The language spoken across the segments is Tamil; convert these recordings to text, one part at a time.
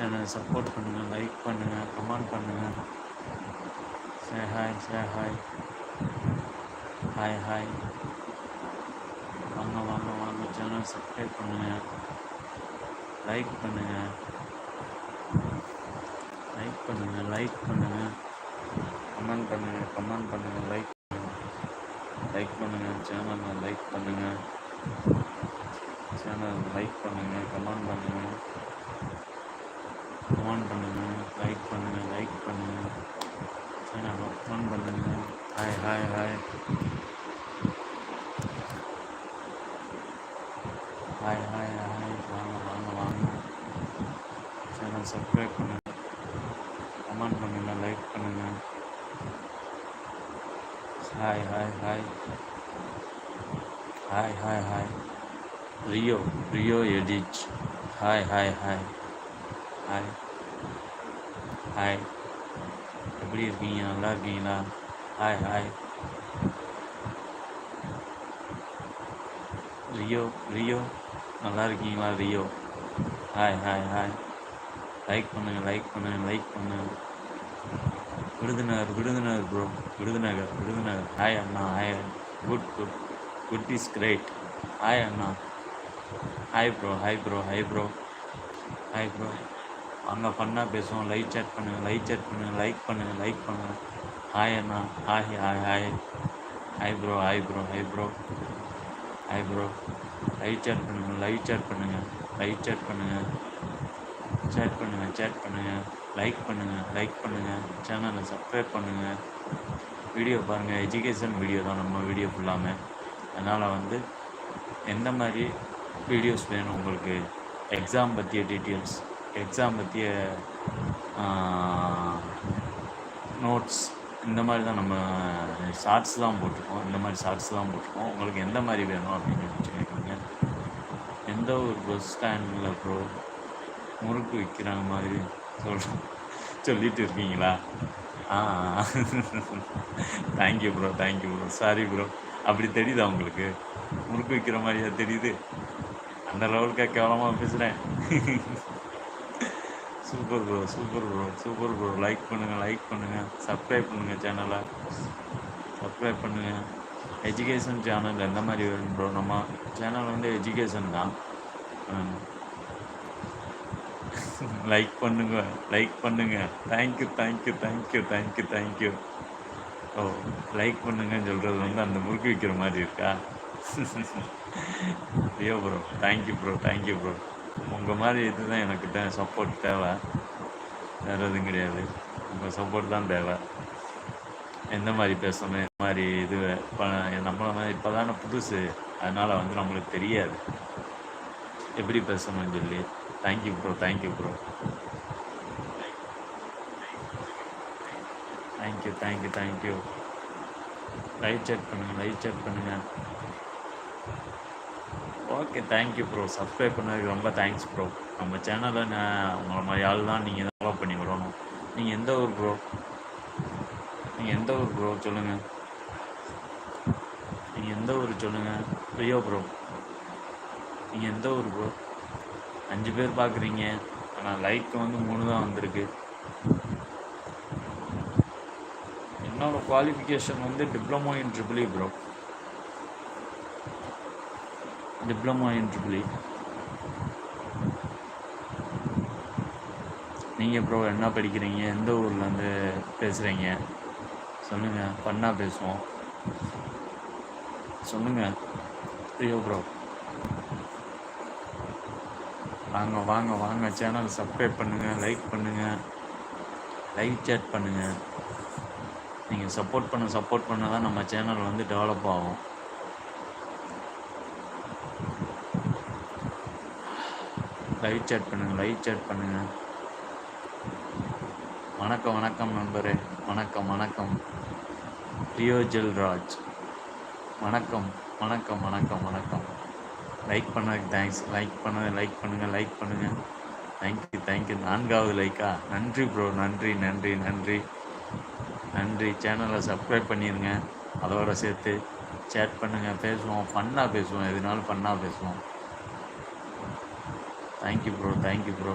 சேனலை சப்போர்ட் பண்ணுங்கள் லைக் பண்ணுங்கள் கமெண்ட் பண்ணுங்கள் say hi say hi hi hi வாங்க வாங்க வாங்க. சேனல் சப்ஸ்கிரைப் பண்ணுங்கள் லைக் பண்ணுங்கள் லைக் பண்ணுங்கள் லைக் பண்ணுங்கள் கமெண்ட் பண்ணுங்கள் கமெண்ட் பண்ணுங்கள் லைக் லைக் பண்ணுங்கள் சேனலை லைக் பண்ணுங்கள் சேனல் லைக் பண்ணுங்கள் கமெண்ட் பண்ணுங்கள் கமெண்ட் பண்ணுங்கள் லைக் பண்ணுங்கள் லைக் பண்ணுங்கள் சேனல் ஓப்பன் பண்ணுங்கள் hi hi hi hi hi hi வாங்க வாங்க வாங்க. சேனல் சப்ஸ்கிரைப் பண்ணுங்கள் கமெண்ட் பண்ணுங்கள் லைக் பண்ணுங்கள் hi hi hi hi hi hi Rio Rio edit hi hi hi hi hi எப்படி இருக்கீங்க? நல்லா இருக்கீங்களா? Hi hi Rio Rio. நல்லா இருக்கீங்களா Rio? Hi hi hi like பண்ணுங்கள் லைக் பண்ணுங்கள் லைக் பண்ணுங்கள் Virudhunagar Virudhunagar bro Virudhunagar Virudhunagar. Hi Anna. Hi good good good is great hi Anna. Hi bro hi bro hi bro hi bro அங்கே ஃபன்னாக பேசுவோம். லைக் சேட் பண்ணுங்கள் லைக் சேட் பண்ணுங்கள் லைக் பண்ணுங்கள் லைக் பண்ணுங்கள் ஹாய் அண்ணா. Hi hi hi hi bro hi bro hi bro hi bro like chat பண்ணுங்கள் லைக் சேட் பண்ணுங்கள் லைக் சேட் பண்ணுங்கள் சேட் பண்ணுங்கள் சேட் பண்ணுங்கள் லைக் பண்ணுங்கள் லைக் பண்ணுங்கள் சேனலை சப்ஸ்கிரைப் பண்ணுங்கள் வீடியோ பாருங்கள் எஜுகேஷன் வீடியோ தான் நம்ம வீடியோ ஃபுல்லாமே அதனால் வந்து எந்த மாதிரி வீடியோஸ் வேணும் உங்களுக்கு? எக்ஸாம் பற்றிய டீட்டெயில்ஸ் எக்ஸாம் பற்றிய நோட்ஸ் இந்த மாதிரி தான் நம்ம ஷார்ட்ஸ் தான் போட்டிருக்கோம். இந்த மாதிரி ஷார்ட்ஸ் தான் போட்டிருக்கோம். உங்களுக்கு எந்த மாதிரி வேணும் அப்படின்னு வச்சுருக்கீங்க எந்த ஒரு பஸ் ஸ்டாண்டில் ப்ரோ முறுக்கு விற்கிறாங்க மாதிரி சொல் சொல்லிட்டு இருக்கீங்களா? ஆ thank you bro thank you bro sorry bro அப்படி தெரியுதா உங்களுக்கு? முறுக்கு விற்கிற மாதிரியா தெரியுது? அந்த லெவலுக்கா கேவலமாக பேசுகிறேன் super bro super bro super bro like பண்ணுங்கள் லைக் பண்ணுங்கள் சப்ஸ்கிரைப் பண்ணுங்கள் சேனலை சப்ஸ்கிரைப் பண்ணுங்கள் எஜுகேஷன் சேனல் எந்த மாதிரி வேணும் ப்ரோ நம்ம சேனல் வந்து எஜுகேஷன் தான். லைக் பண்ணுங்க லைக் பண்ணுங்கள் thank you thank you thank you thank you thank you O like பண்ணுங்கன்னு சொல்கிறது வந்து அந்த முறுக்கு விற்கிற மாதிரி இருக்கா? ஐயோ bro thank you bro thank you bro உங்கள் மாதிரி இதுதான் எனக்கு தே சப்போர்ட் தேவை. வேறு எதுவும் கிடையாது. உங்கள் சப்போர்ட் தான் தேவை. எந்த மாதிரி பேசணும் எந்த மாதிரி இது இப்போ நம்மளை மாதிரி இப்போ தானே புதுசு. அதனால் வந்து நம்மளுக்கு தெரியாது. எப்படி பேசணும்னு சொல்லி. Thank you bro thank you bro thank you thank you thank you live check பண்ணுங்கள் லைவ் செக் பண்ணுங்கள் okay thank you bro subscribe பண்ணதுக்கு ரொம்ப தேங்க்ஸ் ப்ரோ நம்ம சேனலை உங்களை மாதிரி ஆள் தான் நீங்கள் ஃபாலோ பண்ணி விடணும் நீங்கள் எந்த ஊர் ப்ரோ நீங்கள் எந்த ஊர் ப்ரோ சொல்லுங்கள் நீங்கள் எந்த ஊர் சொல்லுங்கள் ரியோ ப்ரோ நீங்கள் எந்த ஊர் ப்ரோ அஞ்சு பேர் பார்க்குறீங்க ஆனால் லைக் வந்து மூணு தான் வந்திருக்கு. என்னோடய குவாலிஃபிகேஷன் வந்து diploma in triple bro diploma in triple நீங்கள் ப்ரோ என்ன படிக்கிறீங்க? எந்த ஊர்லேருந்து பேசுகிறீங்க சொல்லுங்கள் பண்ணால் பேசுவோம். சொல்லுங்கள் ரியோ ப்ரோ வாங்க வாங்க வாங்க. சேனல் சப்ஸ்கிரைப் பண்ணுங்கள் லைக் பண்ணுங்கள் லைக் சேட் பண்ணுங்கள் நீங்கள் சப்போர்ட் பண்ண சப்போர்ட் பண்ண தான் நம்ம சேனல் வந்து டெவலப் ஆகும். லைவ் சேட் பண்ணுங்கள் லைவ் சேட் பண்ணுங்கள் வணக்கம் வணக்கம் நண்பரே. வணக்கம் வணக்கம். ரியோஜல் ராஜ் வணக்கம் வணக்கம் வணக்கம் வணக்கம். லைக் பண்ணதுக்கு தேங்க்ஸ் லைக் பண்ணது லைக் பண்ணுங்கள் லைக் பண்ணுங்கள் தேங்க்யூ தேங்க்யூ நான்காவது லைக்கா நன்றி ப்ரோ நன்றி நன்றி நன்றி. நன்றி. சேனலை சப்ஸ்கிரைப் பண்ணிடுங்க அதோட சேர்த்து சேட் பண்ணுங்கள் பேசுவோம். ஃபன்னாக பேசுவோம். எதுனாலும் ஃபன்னாக பேசுவோம். தேங்க்யூ ப்ரோ தேங்க்யூ ப்ரோ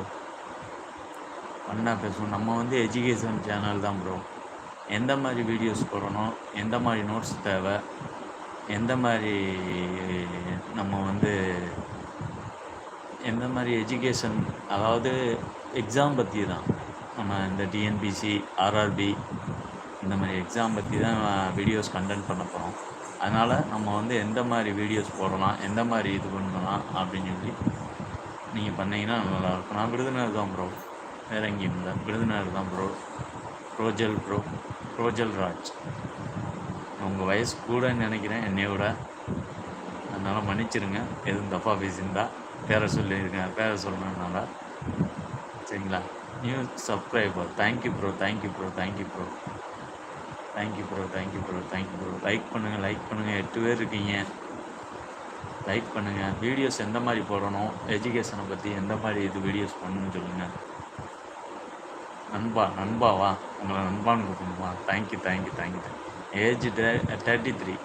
ஃபன்னாக பேசுவோம். நம்ம வந்து எஜுகேஷன் சேனல் தான் ப்ரோ எந்த மாதிரி வீடியோஸ் போடணும்? எந்த மாதிரி நோட்ஸ் தேவை? எந்த மாதிரி நம்ம வந்து எந்த மாதிரி எஜுகேஷன் அதாவது எக்ஸாம் பற்றி தான். நம்ம இந்த டிஎன்பிசி ஆர்ஆர்பி இந்த மாதிரி எக்ஸாம் பற்றி தான் வீடியோஸ் கண்டென்ட் பண்ண போகிறோம் அதனால் நம்ம வந்து எந்த மாதிரி வீடியோஸ் போடலாம்? எந்த மாதிரி இது பண்ணலாம்? அப்படின்னு சொல்லி நீங்கள் பண்ணீங்கன்னா நல்லாயிருக்கும் நான் விருதுநகர் தான் ப்ரோ வேறு எங்கேயும் இல்லை. விருதுநகர் தான் ப்ரோ ரோஜல் ப்ரோ ரோஜல் ராஜ். உங்கள் வயசு கூடன்னு நினைக்கிறேன். என்னை விட. அதனால் மன்னிச்சிருங்க. எதுவும் தப்பாக பேசியிருந்தா பேரை சொல்லியிருக்கேன் பேரை சொல்லணுன்னால சரிங்களா? New subscriber thank you bro thank you bro thank you bro thank you bro thank you bro thank you bro like பண்ணுங்கள் லைக் பண்ணுங்கள் எட்டு பேர் இருக்கீங்க. லைக் பண்ணுங்கள் வீடியோஸ் எந்த மாதிரி போடணும்? எஜுகேஷனை பற்றி எந்த மாதிரி இது வீடியோஸ் பண்ணணும்னு சொல்லுங்கள் நண்பா நண்பாவா உங்களை நண்பான்னு கூப்பிடணுமா. Thank you thank you thank you age thirty three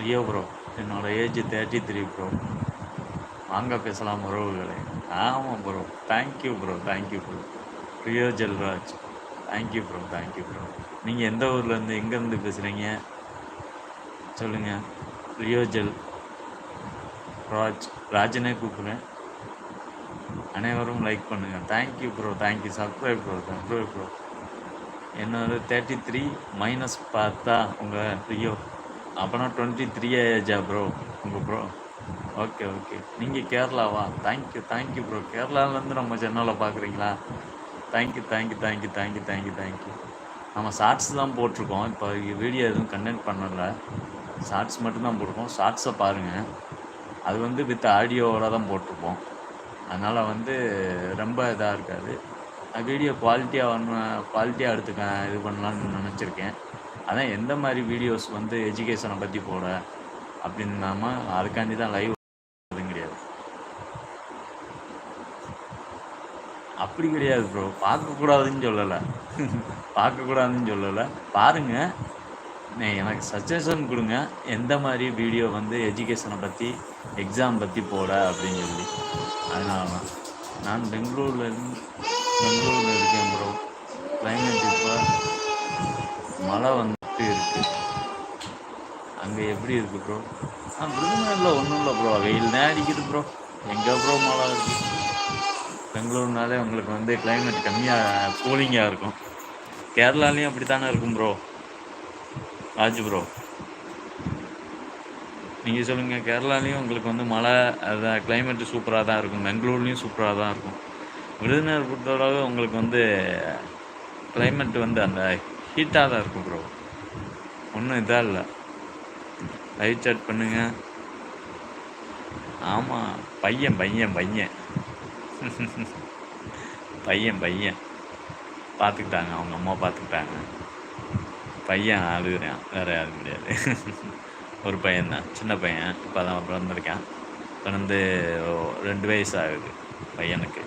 ஐயோ ப்ரோ என்னோட ஏஜ் தேர்ட்டி த்ரீ ப்ரோ வாங்க பேசலாம் உறவுகளே. ஆமாம் bro thank you bro thank you bro Rio Jelraj thank you bro thank you bro நீங்கள் எந்த ஊர்லேருந்து எங்கேருந்து பேசுகிறீங்க சொல்லுங்கள் ரியோஜல் ராஜ் ராஜனே கூப்பிடுறேன். அனைவரும் லைக் பண்ணுங்கள் thank you bro thank you subscribe bro subscribe bro என்னோட தேர்ட்டி த்ரீ மைனஸ் பார்த்தா உங்கள் ரியோ அப்போனா டுவெண்ட்டி த்ரீ ஏஜா ப்ரோ உங்கள் ப்ரோ ஓகே ஓகே நீங்கள் கேரளாவா thank you thank you bro கேரளாவிலேருந்து நம்ம சென்னையில் பார்க்குறீங்களா thank you thank you thank you thank you thank you thank you நம்ம ஷார்ட்ஸ் தான் போட்டிருக்கோம். இப்போ வீடியோ எதுவும் கண்டென்ட் பண்ணலை. ஷார்ட்ஸ் மட்டும்தான் போட்டிருக்கோம். ஷார்ட்ஸை பாருங்கள் அது வந்து வித் ஆடியோவோட தான் போட்டிருப்போம். அதனால் வந்து ரொம்ப இதாக இருக்காது. வீடியோ குவாலிட்டியாக வரணும் குவாலிட்டியாக எடுத்துக்க இது பண்ணலான்னு நினச்சிருக்கேன். அதான் எந்த மாதிரி வீடியோஸ் வந்து எஜுகேஷனை பற்றி போட அப்படின்னாம அதுக்காண்டி தான் லைவ் கிடையாது. அப்படி கிடையாது ப்ரோ பார்க்கக்கூடாதுன்னு சொல்லலை. பார்க்கக்கூடாதுன்னு சொல்லலை. பாருங்கள் எனக்கு சஜஷன் கொடுங்க. எந்த மாதிரி வீடியோ வந்து எஜுகேஷனை பற்றி எக்ஸாம் பற்றி போட அப்படின்னு சொல்லி. அதனால தான். நான் பெங்களூரில் இருந்து பெங்களூரில் இருக்கேன் ப்ரோ கிளைமேட் இப்போ மழை வந்துட்டு இருக்கு. அங்கே எப்படி இருக்குது ப்ரோ ஆ விருதுநகரில் ஒன்றும் இல்லை ப்ரோ வெயில் தான் அடிக்குது ப்ரோ எங்கே ப்ரோ மழை இருக்குது பெங்களூர்னாலே உங்களுக்கு வந்து கிளைமேட் கம்மியாக கூலிங்காக இருக்கும். கேரளாலேயும் அப்படி தானே இருக்கும் ப்ரோ ராஜ் ப்ரோ நீங்கள் சொல்லுங்கள் கேரளாலேயும் உங்களுக்கு வந்து மழை அதான் கிளைமேட்டு சூப்பராக தான் இருக்கும். பெங்களூர்லேயும் சூப்பராக தான் இருக்கும். விருதுநகர் பொறுத்தளவு உங்களுக்கு வந்து கிளைமேட் வந்து அந்த ஹீட்டாக தான் இருக்கும் ப்ரோ ஒன்றும் இதாக இல்லை. லைவ் சாட் பண்ணுங்க. ஆமாம் பையன் பையன் பையன். பையன் பையன். பார்த்துக்கிட்டாங்க அவங்க அம்மா பார்த்துக்கிட்டாங்க. பையன் அழுகுறான் வேறு யாரும் கிடையாது. ஒரு பையன்தான். சின்ன பையன். இப்போ தான் பிறந்திருக்கான். பிறந்து ரெண்டு வயசு ஆகுது பையனுக்கு.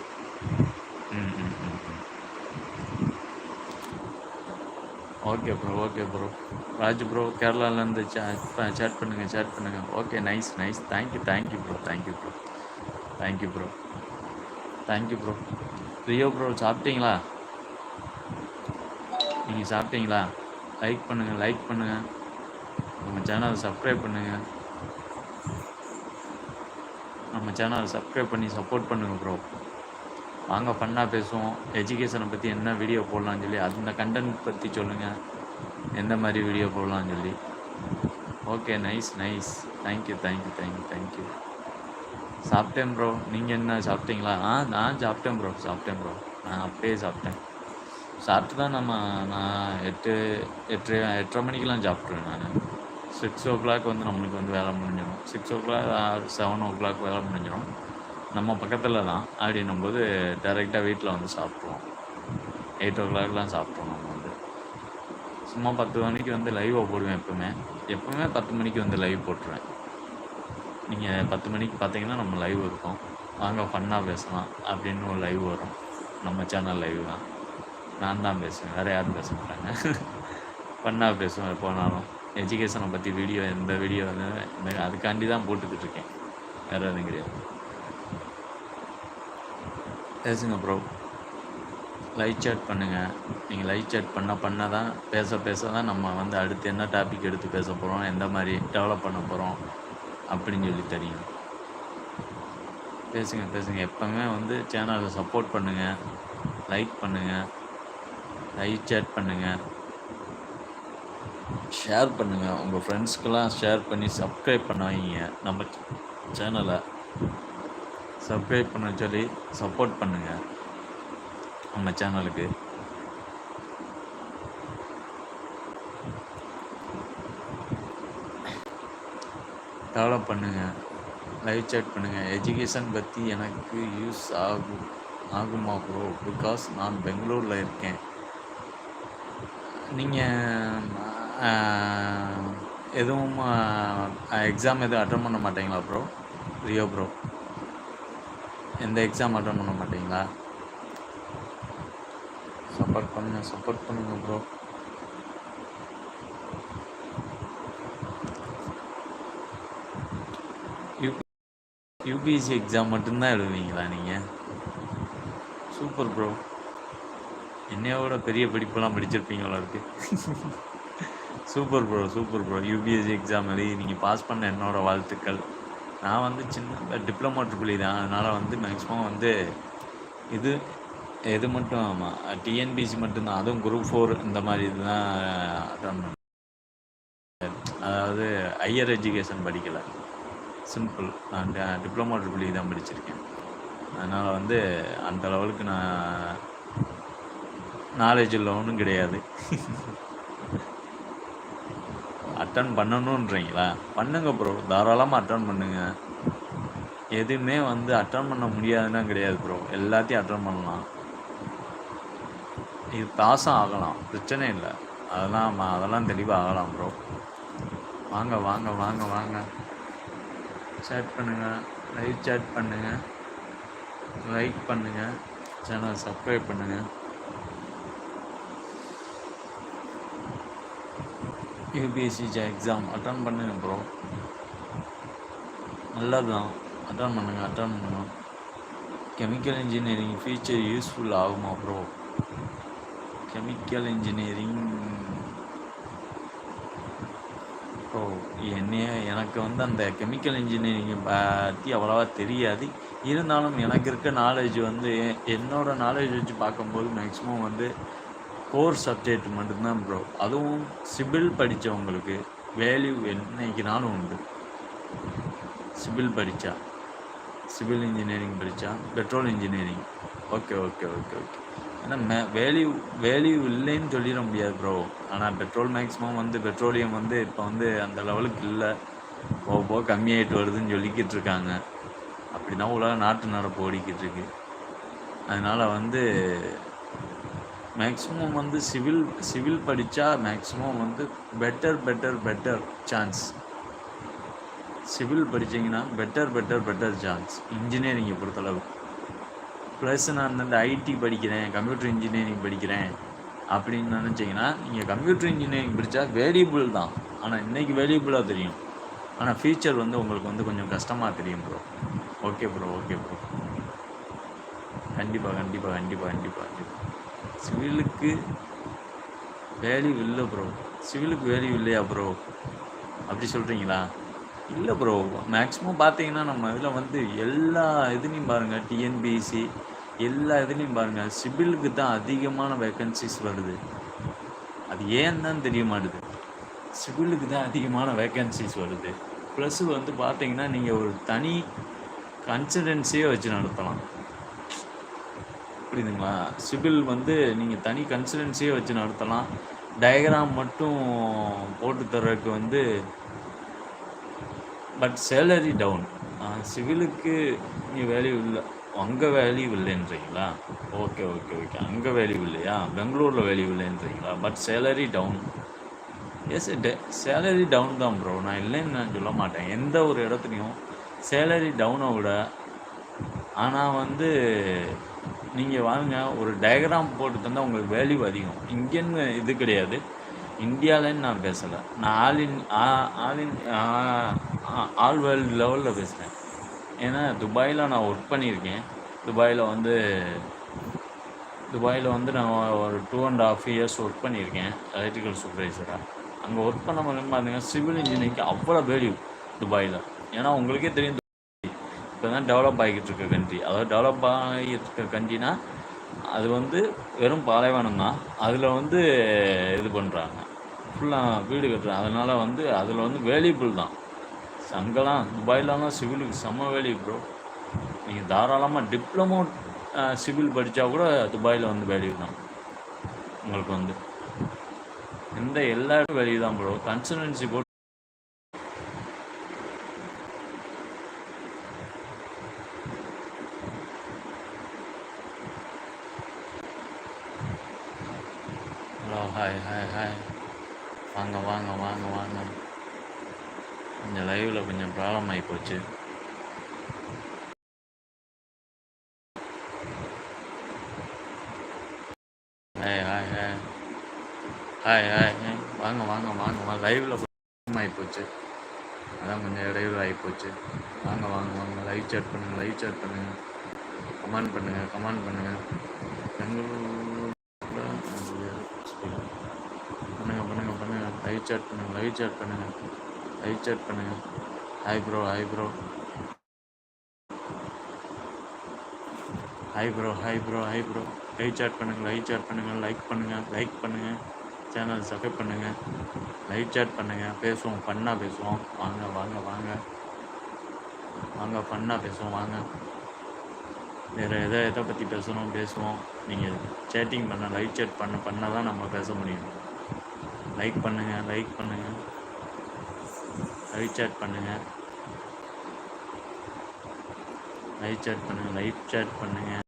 ம் ம் ம் okay bro okay bro Raj bro கேரளாலேருந்து சே சேட் பண்ணுங்கள் சேட் பண்ணுங்கள் okay nice nice thank you thank you bro thank you bro thank you bro thank you bro Rio bro சாப்பிட்டீங்களா? நீங்கள் சாப்பிட்டீங்களா? லைக் பண்ணுங்கள் லைக் பண்ணுங்கள் நம்ம சேனலை சப்ஸ்கிரைப் பண்ணுங்கள் நம்ம சேனலை சப்ஸ்கிரைப் பண்ணி சப்போர்ட் பண்ணுங்கள் ப்ரோ வாங்க ஃபன்னாக பேசுவோம். எஜுகேஷனை பற்றி என்ன வீடியோ போடலான்னு சொல்லி அந்த கண்டென்ட் பற்றி சொல்லுங்கள் எந்த மாதிரி வீடியோ போடலான்னு சொல்லி. Okay nice nice thank you thank you thank you thank you சாப்பிட்டேன் ப்ரோ நீங்கள் என்ன சாப்பிட்டீங்களா? ஆ நான் சாப்பிட்டேன் ப்ரோ சாப்பிட்டேன் ப்ரோ நான் அப்பயே சாப்பிட்டேன். சாப்பிட்டு தான் நம்ம நான் எட்டு எட்டு எட்டரை மணிக்கெலாம் சாப்பிட்ருவேன் நான். சிக்ஸ் ஓ கிளாக் வந்து நம்மளுக்கு வந்து வேலை முடிஞ்சிடும். Six o'clock seven o'clock வேலை முடிஞ்சிடும். நம்ம பக்கத்தில் தான் அப்படின்னும் போது டேரெக்டாக வீட்டில் வந்து சாப்பிட்ருவோம் எயிட் ஓ கிளாக்லாம் சாப்பிட்ருவோம் நம்ம வந்து. சும்மா பத்து மணிக்கு வந்து லைவாக போடுவேன் எப்போவுமே. எப்போவுமே பத்து மணிக்கு வந்து லைவ் போட்டுருவேன். நீங்கள் பத்து மணிக்கு பார்த்தீங்கன்னா நம்ம லைவ் இருக்கும். வாங்க ஃபன்னாக பேசலாம் அப்படின்னு ஒரு லைவ் வரும். நம்ம சேனல் லைவ் தான். நான் தான் பேசுவேன் வேறு யாரும் பேச மாட்டாங்க. ஃபன்னாக பேசுவேன் எப்போனாலும். எஜுகேஷனை பற்றி வீடியோ எந்த வீடியோ வந்து அதுக்காண்டி தான் போட்டுக்கிட்டு இருக்கேன். வேறு எதுவும் கிடையாது. பேசுங்க ப்ரோ லைவ் சேட் பண்ணுங்கள் நீங்கள் லைவ் சேட் பண்ண பண்ண தான் பேச பேச தான் நம்ம வந்து அடுத்து என்ன டாபிக் எடுத்து பேச போகிறோம் எந்த மாதிரி டெவலப் பண்ண போகிறோம் அப்படின்னு சொல்லி தெரியும். பேசுங்க பேசுங்க. எப்போவுமே வந்து சேனலை சப்போர்ட் பண்ணுங்கள் லைக் பண்ணுங்கள் லைவ் சேட் பண்ணுங்கள் ஷேர் பண்ணுங்கள் உங்கள் ஃப்ரெண்ட்ஸ்க்கெல்லாம் ஷேர் பண்ணி சப்ஸ்கிரைப் பண்ண வைங்க. நம்ம சேனலை சப்ஸ்கிரைப் பண்ண சொல்லி சப்போர்ட் பண்ணுங்கள் நம்ம சேனலுக்கு டெவலப் பண்ணுங்கள் லைவ் சேட் பண்ணுங்கள் எஜுகேஷன் பற்றி எனக்கு யூஸ் ஆகும் ஆகுமா ப்ரோ பிகாஸ் நான் பெங்களூரில் இருக்கேன். நீங்கள் எதுவும் எக்ஸாம் எதுவும் அட்டன் பண்ண மாட்டீங்களா ப்ரோ ரியோ ப்ரோ எந்த எக்ஸாம் அட்டன் பண்ண மாட்டீங்களா? சப்போர்ட் பண்ணுங்க சப்போர்ட் பண்ணுங்க ப்ரோ யூபிஎஸ்சி எக்ஸாம் மட்டும்தான் எழுதுவீங்களா நீங்கள் சூப்பர் ப்ரோ என்னையோட பெரிய படிப்பெல்லாம் படிச்சிருப்பீங்களா இருக்கு. Super bro super bro UPSC exam எழுதி நீங்கள் பாஸ் பண்ண என்னோடய வாழ்த்துக்கள். நான் வந்து சின்ன டிப்ளமோ ட்ரிபிள் e தான். அதனால் வந்து மேக்ஸிமம் வந்து இது இது மட்டும் ஆமாம் டிஎன்பிசி மட்டும்தான் அதுவும் குரூப் ஃபோர் இந்த மாதிரி இதுதான் அட்டன் அதாவது ஹையர் எஜுகேஷன் படிக்கலை. சிம்பிள் நான் டிப்ளமோ ட்ரிபிள் e தான் படிச்சிருக்கேன். அதனால் வந்து அந்த லெவலுக்கு நான் நாலேஜ் உள்ளவனும் கிடையாது. அட்டன் பண்ணணுன்றீங்களா பண்ணுங்க ப்ரோ தாராளமாக அட்டன் பண்ணுங்க. எதுவுமே வந்து அட்டன் பண்ண முடியாதுன்னா கிடையாது ப்ரோ எல்லாத்தையும் அட்டன் பண்ணலாம். இது பாசம் ஆகலாம். பிரச்சனை இல்லை. அதெல்லாம் அதெல்லாம் தெளிவாக ஆகலாம் ப்ரோ வாங்க வாங்க வாங்க வாங்க. சேட் பண்ணுங்கள் லைவ் சேட் பண்ணுங்கள் லைக் பண்ணுங்கள் சேனல் சப்ஸ்கிரைப் பண்ணுங்கள் யூபிஎஸ்சி எக்ஸாம் அட்டன் பண்ணுங்க ப்ரோ நல்லது தான் அட்டன் பண்ணுங்கள் அட்டன் பண்ணுங்கள் கெமிக்கல் இன்ஜினியரிங் ஃபியூச்சர் யூஸ்ஃபுல் ஆகுமா ப்ரோ கெமிக்கல் இன்ஜினியரிங் ப்ரோ என்னைய எனக்கு வந்து அந்த கெமிக்கல் இன்ஜினியரிங்கை பற்றி அவ்வளோவா தெரியாது. இருந்தாலும் எனக்கு இருக்க நாலேஜ் வந்து என்னோடய என்னோட நாலேஜ் வச்சு பார்க்கும்போது மேக்ஸிமம் வந்து கோர் சப்ஜெக்ட் மட்டும்தான் ப்ரோ அதுவும் சிவில் படித்தவங்களுக்கு வேல்யூ என்னைக்குனாலும் உண்டு. சிவில் படித்தா சிவில் இன்ஜினியரிங் படித்தா petrol engineering okay okay okay okay ஏன்னா மே வேல்யூ வேல்யூ இல்லைன்னு சொல்லிட முடியாது ப்ரோ ஆனால் பெட்ரோல் மேக்ஸிமம் வந்து பெட்ரோலியம் வந்து இப்போ வந்து அந்த லெவலுக்கு இல்லை. போக போக கம்மியாகிட்டு வருதுன்னு சொல்லிக்கிட்டு இருக்காங்க. அப்படி தான் உலக நாட்டு நடப்பு ஓடிக்கிட்டு இருக்கு. அதனால் வந்து மேக்ஸிமம் வந்து சிவில் சிவில் படித்தா மேக்ஸிமம் வந்து better better better chance civil படிச்சீங்கன்னா பெட்டர் பெட்டர் பெட்டர் சான்ஸ் இன்ஜினியரிங்கை பொறுத்தளவு. ப்ளஸ் நான் அந்த ஐடி படிக்கிறேன் கம்ப்யூட்டர் இன்ஜினியரிங் படிக்கிறேன் அப்படின்னு நினச்சிங்கன்னா நீங்கள் கம்ப்யூட்டர் இன்ஜினியரிங் படித்தா வேரியபிள் தான். ஆனால் இன்றைக்கி வேரியபிளாக தெரியும். ஆனால் ஃபியூச்சர் வந்து உங்களுக்கு வந்து கொஞ்சம் கஷ்டமாக தெரியும் bro okay bro okay bro கண்டிப்பாக கண்டிப்பாக கண்டிப்பாக கண்டிப்பாக கண்டிப்பாக சிவிலுக்கு வேல்யூ இல்லை ப்ரோ சிவிலுக்கு வேல்யூ இல்லையா ப்ரோ அப்படி சொல்கிறீங்களா இல்லை ப்ரோ மேக்ஸிமம் பார்த்தீங்கன்னா நம்ம இதில் வந்து எல்லா இதுலேயும் பாருங்கள் டிஎன்பிஎஸ்சி எல்லா இதுலேயும் பாருங்கள் சிவிலுக்கு தான் அதிகமான வேக்கன்சிஸ் வருது. அது ஏன் தான் தெரிய மாட்டுது? சிவிலுக்கு தான் அதிகமான வேக்கன்சிஸ் வருது. ப்ளஸ் வந்து பார்த்தீங்கன்னா நீங்கள் ஒரு தனி கன்சல்டன்சியே வச்சு நடத்தலாம். புரியுதுங்களா? சிவில் வந்து நீங்கள் தனி கன்சல்டன்சியே வச்சு நடத்தலாம். டயக்ராம் மட்டும் போட்டு தர்றதுக்கு வந்து பட் சேலரி டவுன் சிவிலுக்கு நீ வேல்யூ இல்லை. அங்கே வேல்யூ இல்லைன்றீங்களா? ஓகே ஓகே ஓகே அங்கே வேல்யூ இல்லையா? பெங்களூரில் value இல்லைன்றீங்களா? But salary down yesterday salary down தான் ப்ரோ நான் இல்லைன்னு நான் சொல்ல மாட்டேன். எந்த ஒரு இடத்துலையும் சேலரி டவுனை விட ஆனால் வந்து நீங்கள் வாங்க ஒரு டயக்ராம் போட்டு தந்தால் உங்களுக்கு வேல்யூ அதிகம். இங்கேன்னு இது கிடையாது. இந்தியாவிலன்னு நான் பேசலை. நான் all in all in all world லெவலில் பேசுகிறேன் ஏன்னா துபாயில் நான் ஒர்க் பண்ணியிருக்கேன். துபாயில் வந்து துபாயில் வந்து நான் ஒரு two and half years work பண்ணியிருக்கேன் எலக்ட்ரிக்கல் சூப்பர்வைசராக அங்கே ஒர்க் பண்ண மாதிரி பார்த்தீங்கன்னா சிவில் இன்ஜினியரிங்க்கு அவ்வளோ வேல்யூ துபாயில். ஏன்னா உங்களுக்கே தெரியும் இப்போ தான் டெவலப் ஆகிட்டு இருக்க கண்ட்ரி அதாவது டெவலப் ஆகிட்டு இருக்க கண்ட்ரினா அது வந்து வெறும் பாலைவனம் தான் அதில் வந்து இது பண்ணுறாங்க ஃபுல்லாக வீடு கட்டுறாங்க. அதனால் வந்து அதில் வந்து வேல்யூபிள் தான். அங்கெல்லாம் துபாயிலலாம் சிவிலுக்கு செம்ம வேல்யூ ப்ரோ நீங்கள் தாராளமாக டிப்ளமோ சிவில் படித்தா கூட துபாயில் வந்து வேல்யூ தான். உங்களுக்கு வந்து. எந்த எல்லா வேல்யூ தான் ப்ரோ கன்சல்டன்சி போட்டு ஹலோ ஹாய் ஹாய் ஹாய் வாங்க வாங்க வாங்க வாங்க கொஞ்சம் லைவில் கொஞ்சம் ப்ராப்ளம் ஆகி போச்சு hi hi hi hi hi hi வாங்க வாங்க வாங்க வாங்க லைவில் ஆகி போச்சு அதான் கொஞ்சம் இடையூறு ஆகி போச்சு வாங்க லைவ் சேட் பண்ணுங்கள் லைவ் சேட் பண்ணுங்கள் கமெண்ட் பண்ணுங்கள் கமெண்ட் பண்ணுங்கள் பெங்களூர் பண்ணுங்க பண்ணுங்க பண்ணுங்க. லைவ் சேட் பண்ணுங்க லைவ் சேட் பண்ணுங்க. லைவ் சேட் பண்ணுங்க. Hi bro hi bro hi bro hi bro hi bro live chat பண்ணுங்க லைவ் சேட் பண்ணுங்க லைக் பண்ணுங்க லைக் பண்ணுங்க. சேனல் சப்ஸ்கிரைப் பண்ணுங்க. லைவ் சேட் பண்ணுங்க பேசுவோம் பண்ணால் பேசுவோம். வாங்க வாங்க வாங்க. வாங்க ஃபன்னாக பேசுவோம் வாங்க. வேறு எதை எதை பற்றி பேசணும் பேசுவோம். நீங்கள் சேட்டிங் பண்ண லைவ் சேட் பண்ண பண்ண தான் நம்ம பேச முடியும். லைக் பண்ணுங்கள் லைக் பண்ணுங்கள் லைவ் சேட் பண்ணுங்கள் லைவ் சேட் பண்ணுங்கள் லைவ் சேட் பண்ணுங்கள்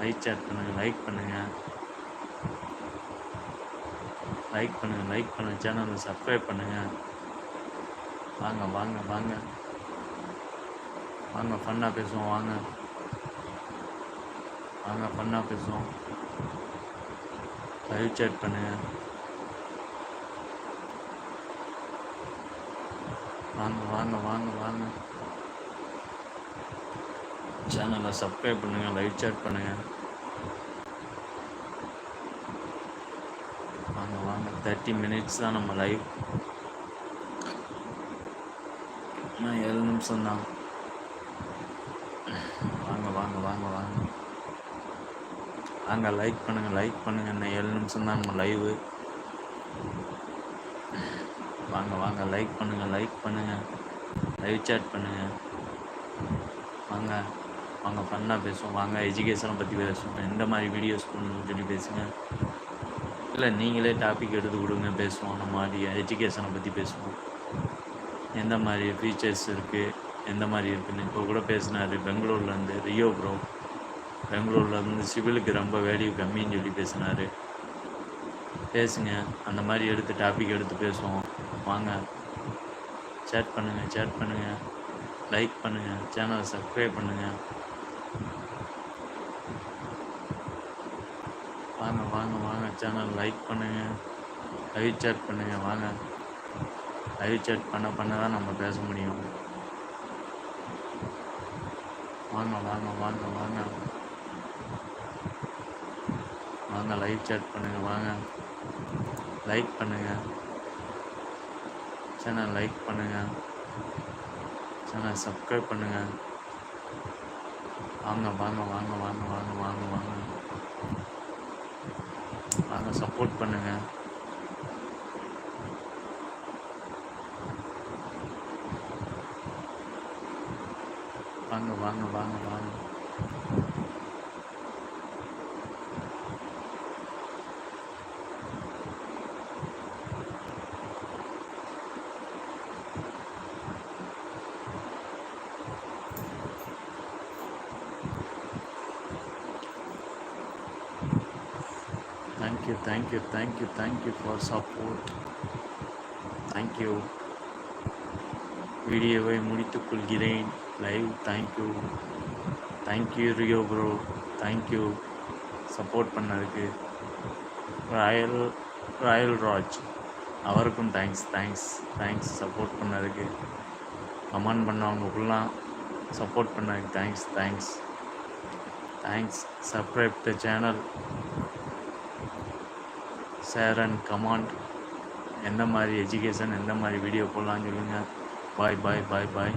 லைவ் சேட் பண்ணுங்கள் லைக் பண்ணுங்கள் லைக் பண்ணுங்கள் லைக் பண்ணுங்கள் சேனலை சப்ஸ்கிரைப் பண்ணுங்கள் வாங்க வாங்க வாங்க. வாங்க ஃபன்னாக பேசுவோம் வாங்க வாங்க ஃபன்னாக பேசுவோம் லைவ் சேட் பண்ணுங்கள் வாங்க வாங்க வாங்க வாங்க. சேனலை சப்ஸ்கிரைப் பண்ணுங்கள் லைவ் சேட் பண்ணுங்கள் வாங்க வாங்க. தேர்ட்டி மினிட்ஸ் தான் நம்ம லைவ் நான் ஏழு நிமிஷம் தான் வாங்க வாங்க வாங்க வாங்க வாங்க லைக் பண்ணுங்கள் லைக் பண்ணுங்கள் இன்னும் ஏழு நிமிஷம் தான் நம்ம லைவு வாங்க வாங்க லைக் பண்ணுங்கள் லைக் பண்ணுங்கள் லைவ் சேட் பண்ணுங்கள் வாங்க வாங்க ஃபன்னாக பேசுவோம். வாங்க எஜுகேஷனை பற்றி பேசுவோம். எந்த மாதிரி வீடியோஸ் பண்ணணும்னு சொல்லி பேசுங்க. இல்லை நீங்களே டாபிக் எடுத்து கொடுங்க பேசுவோம். நம்ம மாதிரி எஜுகேஷனை பற்றி பேசுவோம். எந்த மாதிரி ஃபீச்சர்ஸ் இருக்குது எந்த மாதிரி இருக்குதுன்னு இப்போ கூட பேசினார் பெங்களூர்லேருந்து ரியோ ப்ரோ பெங்களூரில் வந்து சிவிலுக்கு ரொம்ப வேல்யூ கம்மின்னு சொல்லி பேசினார். பேசுங்க. அந்த மாதிரி எடுத்து டாபிக் எடுத்து பேசுவோம். வாங்க. சேட் பண்ணுங்கள் சேட் பண்ணுங்கள் லைக் பண்ணுங்கள் சேனலை சப்ஸ்கிரைப் பண்ணுங்கள் வாங்க வாங்க வாங்க. சேனல் லைக் பண்ணுங்கள் லைவ் சேட் பண்ணுங்கள் வாங்க. லைவ் சேட் பண்ண பண்ண தான் நம்ம பேச முடியும். வாங்க வாங்க வாங்க வாங்க. வாங்க லைவ் சேட் பண்ணுங்கள் வாங்க. லைக் பண்ணுங்கள் சேனல் லைக் பண்ணுங்கள் சேனல் சப்ஸ்கிரைப் பண்ணுங்கள் வாங்க வாங்க வாங்க வாங்க வாங்க வாங்க வாங்க. வாங்க சப்போர்ட் பண்ணுங்கள் வாங்க வாங்க வாங்க வாங்க. Thank you thank you thank you for support thank you வீடியோவை முடித்துக் கொள்கிறேன். Live thank you thank you Rio bro thank you support பண்ணதுக்கு. ராயல் ராயல் ராஜ் அவருக்கும் தேங்க்ஸ் தேங்க்ஸ் தேங்க்ஸ் சப்போர்ட் பண்ணதுக்கு. கமெண்ட் பண்ணவங்க ஃபுல்லாக சப்போர்ட் பண்ணதுக்கு thanks thanks thanks subscribe the channel share and comment எந்த மாதிரி எஜுகேஷன் எந்த மாதிரி வீடியோ போடலாம்னு சொல்லுங்கள் பாய் பாய் பாய் பாய்